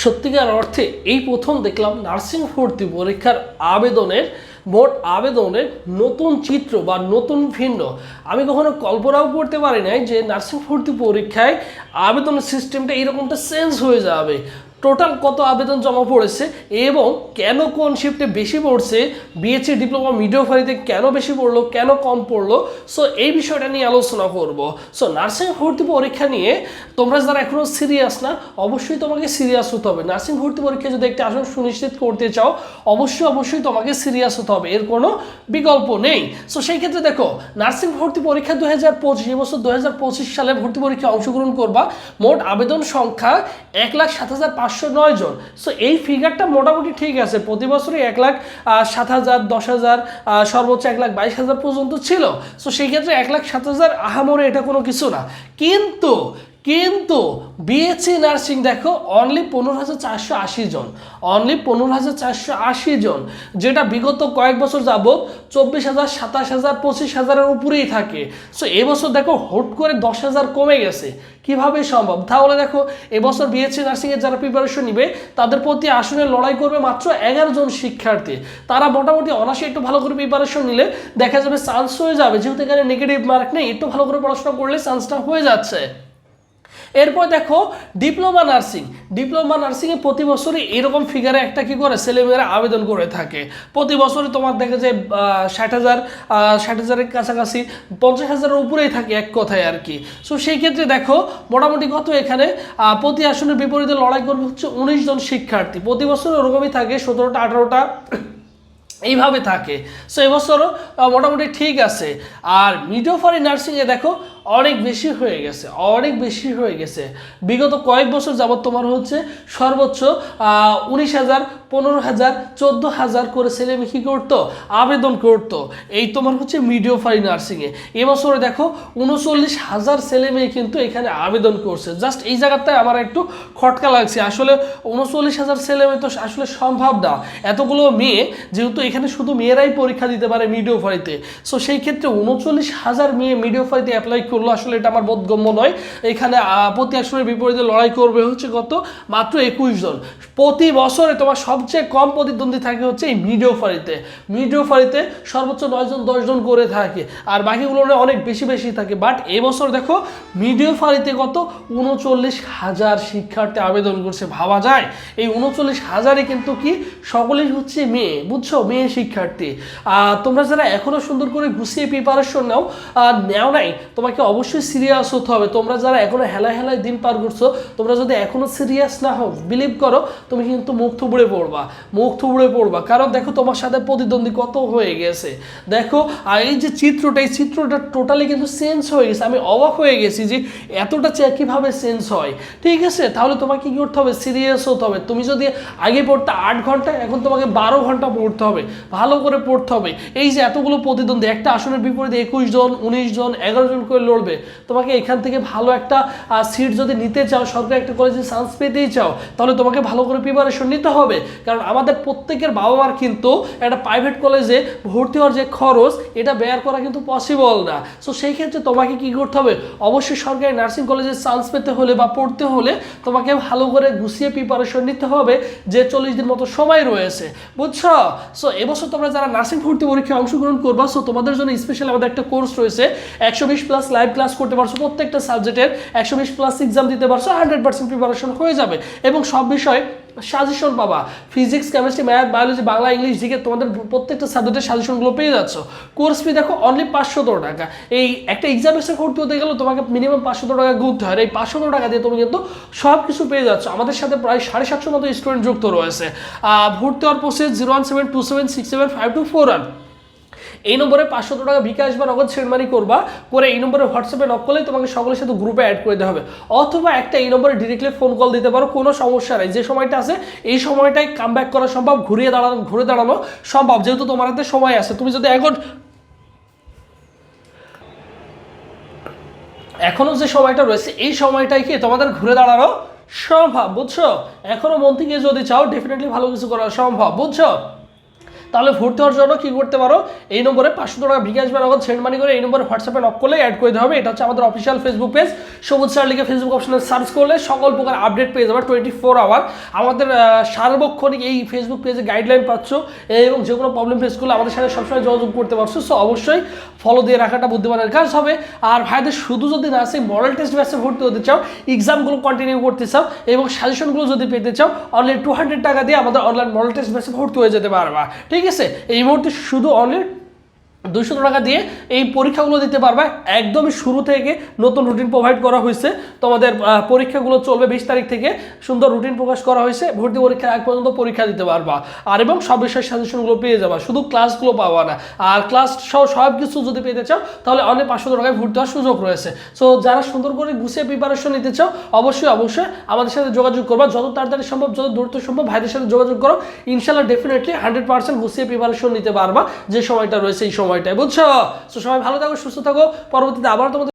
সত্যিকার অর্থে এই প্রথম দেখলাম নার্সিং ভর্তি পরীক্ষার আবেদনের, মোট আবেদনের নতুন চিত্র বা নতুন ভিন্ন। আমি কখনো কল্পনাও করতে পারি নাই যে নার্সিং ভর্তি পরীক্ষায় আবেদনের সিস্টেমটা এরকমটা চেঞ্জ হয়ে যাবে। টোটাল কত আবেদন জমা পড়েছে এবং কেন কোন শিফটে বেশি পড়ছে? বিএসসি ডিপ্লোমা মিডিওফারিতে কেন বেশি পড়ল? কেন কম পড়ল? সো এই বিষয়টা নিয়ে আলোচনা করব। সো নার্সিং ভর্তি পরীক্ষা নিয়ে তোমরা যারা এখনও সিরিয়াস না, অবশ্যই তোমাকে সিরিয়াস হতে হবে। নার্সিং ভর্তি পরীক্ষা যদি একটা আসন সুনিশ্চিত করতে চাও, অবশ্যই অবশ্যই তোমাকে সিরিয়াস হতে হবে। এর কোনো বিকল্প নেই। সো সেই ক্ষেত্রে দেখো নার্সিং ভর্তি পরীক্ষা দু হাজার পঁচিশ এবছর দু হাজার পঁচিশ সালে ভর্তি পরীক্ষায় অংশগ্রহণ করবা। মোট আবেদন সংখ্যা এক লাখ সাত হাজার পাঁচশো নয় জন। সো এই ফিগারটা মোটামুটি ঠিক আছে। প্রতি বছরই এক লাখ সাত হাজার, দশ হাজার সর্বোচ্চ এক লাখ বাইশ হাজার পর্যন্ত ছিল। সো সেই ক্ষেত্রে এক লাখ সাত হাজার আহামরে এটা কোনো কিছু না। কিন্তু কিন্তু বিএসসি নার্সিং দেখো অনলি পনেরো হাজার চারশো আশি জন অনলি পনেরো হাজার চারশো আশি জন, যেটা বিগত কয়েক বছর যাবৎ চব্বিশ হাজার, সাতাশ হাজার, পঁচিশ হাজারের উপরেই থাকে। সো এবছর দেখো, হুট করে দশ হাজার কমে গেছে। কীভাবে সম্ভব? তাহলে দেখো, এবছর বিএসসি নার্সিংয়ের যারা প্রিপারেশন নিবে, তাদের প্রতি আসনে লড়াই করবে মাত্র এগারো জন শিক্ষার্থী। তারা মোটামুটি অনাসে একটু ভালো করে প্রিপারেশন নিলে দেখা যাবে চান্স হয়ে যাবে, যেহেতু এখানে নেগেটিভ মার্ক নেই, একটু ভালো করে পড়াশোনা করলে চান্সটা হয়ে যাচ্ছে। এরপর দেখো, ডিপ্লোমা নার্সিং। ডিপ্লোমা নার্সিংয়ে প্রতি বছরই এরকম ফিগারে একটা কি করে, ছেলেমেয়েরা আবেদন করে থাকে। প্রতি বছরই তোমার দেখা যায় ষাট হাজার ষাট হাজারের কাছাকাছি, পঞ্চাশ হাজারের উপরেই থাকে এক কথায় আর কি। সো সেই ক্ষেত্রে দেখো, মোটামুটি কত এখানে? প্রতি আসনের বিপরীতে লড়াই করবে হচ্ছে উনিশ জন শিক্ষার্থী। প্রতি বছর ওরকমই থাকে, সতেরোটা, আঠারোটা, এইভাবে থাকে। সো এবছরও মোটামুটি ঠিক আছে। আর মিডোফারি নার্সিংয়ে দেখো অনেক বেশি হয়ে গেছে, অনেক বেশি হয়ে গেছে। বিগত কয়েক বছর যাবত তোমার হচ্ছে সর্বোচ্চ উনিশ হাজার, পনেরো হাজার, চোদ্দ হাজার করে ছেলে মেয়ে কী করতো? আবেদন করতো। এই তোমার হচ্ছে মিডিওফারি নার্সিংয়ে এবছরে দেখো উনচল্লিশ হাজার ছেলে মেয়ে কিন্তু এখানে আবেদন করছে। জাস্ট এই জায়গাটায় আমার একটু খটকা লাগছে। আসলে উনচল্লিশ হাজার ছেলে মেয়ে তো আসলে সম্ভব না। এতগুলো মেয়ে, যেহেতু এখানে শুধু মেয়েরাই পরীক্ষা দিতে পারে মিডিওফারিতে সো সেই ক্ষেত্রে উনচল্লিশ হাজার মেয়ে মিডিওফারিতে অ্যাপ্লাই করল আসলে এটা আমার বোধগম্য নয়। এখানে প্রতি আসনের বিপরীতে লড়াই করবে হচ্ছে কত? মাত্র একুশ জন। প্রতি বছরে তোমার সবচেয়ে কম প্রতিদ্বন্দ্বী থাকে হচ্ছে এই মিডিওফারিতে মিডিওফারিতে সর্বোচ্চ নয়জন দশজন করে থাকে। আর বাকিগুলো অনেক বেশি বেশি থাকে। বাট এবছর দেখো মিডিও ফারিতে কত? উনচল্লিশ হাজার শিক্ষার্থী আবেদন করছে ভাবা যায়? এই উনচল্লিশ হাজারে কিন্তু কি? সকলেই হচ্ছে মেয়ে বুঝছ? মেয়ে শিক্ষার্থী। আহ, তোমরা যারা এখনও সুন্দর করে গুছিয়ে প্রিপারেশন নাও নেও নাই তোমাকে অবশ্যই সিরিয়াস হতে হবে। তোমরা যারা এখনও হেলায় হেলায় দিন পার করছ, তোমরা যদি এখনও সিরিয়াস না হও বিলিভ করো, তুমি কিন্তু মুখ থুবড়ে পড়বা। মুখ থুবড়ে পড়বা। কারণ দেখো তোমার সাথে প্রতিদ্বন্দ্বী কত হয়ে গেছে। দেখো, আর এই যে চিত্রটা, এই চিত্রটা টোটালি কিন্তু চেঞ্জ হয়ে গেছে। আমি অবাক হয়ে গেছি যে এতটা কীভাবে চেঞ্জ হয়। ঠিক আছে? তাহলে তোমাকে কি করতে হবে? সিরিয়াস হতে হবে। তুমি যদি আগে পড়তে আট ঘণ্টা, এখন তোমাকে বারো ঘণ্টা পড়তে হবে। ভালো করে পড়তে হবে। এই যে এতগুলো প্রতিদ্বন্দ্বী, একটা আসনের বিপরীতে একুশ জন, উনিশ জন, এগারো জন করে লড়বে। তোমাকে এখান থেকে ভালো একটা সিট যদি নিতে চাও, সরকারি একটা কলেজে চান্স পেতেই চাও, তাহলে তোমাকে ভালো করে প্রিপারেশন নিতে হবে। কারণ আমাদের প্রত্যেকের বাবা মার কিন্তু একটা প্রাইভেট কলেজে ভর্তি হওয়ার যে খরচ, এটা ব্যয় করা কিন্তু পসিবল না। সো সেই ক্ষেত্রে তোমাকে কি করতে হবে? অবশ্যই সরকারি নার্সিং কলেজে চান্স পেতে হলে বা পড়তে হলে তোমাকে ভালো করে গুছিয়ে প্রিপারেশন নিতে হবে, যে চল্লিশ দিন মতো সময় রয়েছে। বুঝছ? সো এবছর তোমরা যারা নার্সিং ভর্তি পরীক্ষায় অংশগ্রহণ করবা সো তোমাদের জন্য স্পেশাল আমাদের একটা কোর্স রয়েছে, একশো বিশ প্লাস লাইভ ক্লাস করতে পারছ, প্রত্যেকটা সাবজেক্টের একশো বিশ প্লাস এক্সাম দিতে পারছ হান্ড্রেড পার্সেন্ট প্রিপারেশন হয়ে যাবে। এবং সব বিষয় সাজেশন পাবা। Physics chemistry math biology Bangla English দিকে তোমাদের প্রত্যেকটা সাবজেক্টের সাজেশনগুলো পেয়ে যাচ্ছ। কোর্স ফি দেখো অনলি পাঁচশো টাকা। এই একটা এক্সাম এসে ভর্তি হতে গেলে তোমাকে মিনিমাম পাঁচশো টাকা গুনতে হয়। এই পাঁচশো টাকা দিয়ে তুমি কিন্তু সব কিছু পেয়ে যাচ্ছ। আমাদের সাথে প্রায় সাড়ে সাতশো মতো স্টুডেন্ট যুক্ত রয়েছে। ভর্তি হওয়ার process zero one seven two seven six seven five two four one এই নম্বরে পাঁচশো টাকা বিকাশ বা নগদ সেরমানি করবা। করে এই নম্বরে হোয়াটসঅ্যাপে নক করলে তোমাকে সকলের সাথে গ্রুপে অ্যাড করে দেওয়া হবে। অথবা একটা এই নম্বরে ডিরেক্টলি ফোন কল দিতে পারো, কোনো সমস্যা নেই। যে সময়টা আছে, এই সময়টাই কাম ব্যাক করা সম্ভব, ঘুরিয়ে দাঁড়ানো, ঘুরে দাঁড়ানো সম্ভব। যেহেতু তোমার হাতে সময় আছে, তুমি যদি এখন এখনও যে সময়টা রয়েছে, এই সময়টাই কি তোমাদের ঘুরে দাঁড়ানো সম্ভব? বুঝছ? এখনও মন থেকে যদি চাও ডেফিনেটলি ভালো কিছু করা সম্ভব। বুঝছ? তাহলে ভর্তি হওয়ার জন্য কি করতে পারো? এই নম্বরে পাঁচশো টাকা বিকাশ বা নগদ সেন্ড মানি করে এই নম্বরে হোয়াটসঅ্যাপে নক করলে অ্যাড করে হবে। এটা হচ্ছে আমাদের official Facebook page Sabuj sir লিখে ফেসবুক অপশনে সার্চ করলে সকল প্রকার আপডেট পেয়ে যাবে টোয়েন্টি ফোর আওয়ার আমাদের সার্বক্ষণিক এই ফেসবুক পেজে গাইডলাইন পাচ্ছ এবং যে কোনো প্রবলেম ফেস করলে আমাদের সাথে সবসময় যোগাযোগ করতে পারছ। সো অবশ্যই ফলো দিয়ে রাখাটা বুদ্ধিমানের কাজ হবে। আর ভাইদের শুধু যদি না, সেই মডেল টেস্ট ব্যাচে ভর্তি হতে চাও এক্সামগুলো কন্টিনিউ করতে চাও এবং সাজেশনগুলো যদি পেতে চাও অনলি টু হান্ড্রেড টাকা দিয়ে আমাদের অনলাইন মডেল টেস্ট ব্যাচে ভর্তি হয়ে যেতে পারবা। ঠিক আছে এই মুহূর্তে শুধু অনলি দুইশো টাকা দিয়ে এই পরীক্ষাগুলো দিতে পারবে। একদমই শুরু থেকে নতুন রুটিন প্রোভাইড করা হয়েছে। তোমাদের পরীক্ষাগুলো চলবে বিশ তারিখ থেকে। সুন্দর রুটিন প্রকাশ করা হয়েছে। ভর্তি পরীক্ষার আগ পর্যন্ত পরীক্ষা দিতে পারবা। আর এবং সব বিষয়ের সাজেশনগুলো পেয়ে যাবা। শুধু ক্লাসগুলো পাবা না। আর ক্লাস সহ সব কিছু যদি পেতে চাও, তাহলে অনেক পাঁচশো টাকায় ভর্তি হওয়ার সুযোগ রয়েছে। সো যারা সুন্দর করে গুছিয়ে প্রিপারেশন নিতে চাও, অবশ্যই অবশ্যই আমাদের সাথে যোগাযোগ করবা। যত তাড়াতাড়ি সম্ভব, যত দ্রুত সম্ভব ভাইদের সাথে যোগাযোগ করো। ইনশাল্লাহ ডেফিনেটলি হান্ড্রেড পার্সেন্ট গুছিয়ে প্রিপারেশন নিতে পারবা। যে সময়টা রয়েছে, এই সময়টায় বুঝছ? তো সবাই ভালো থাকো সুস্থ থাকো। পরবর্তীতে আবার তোমাদের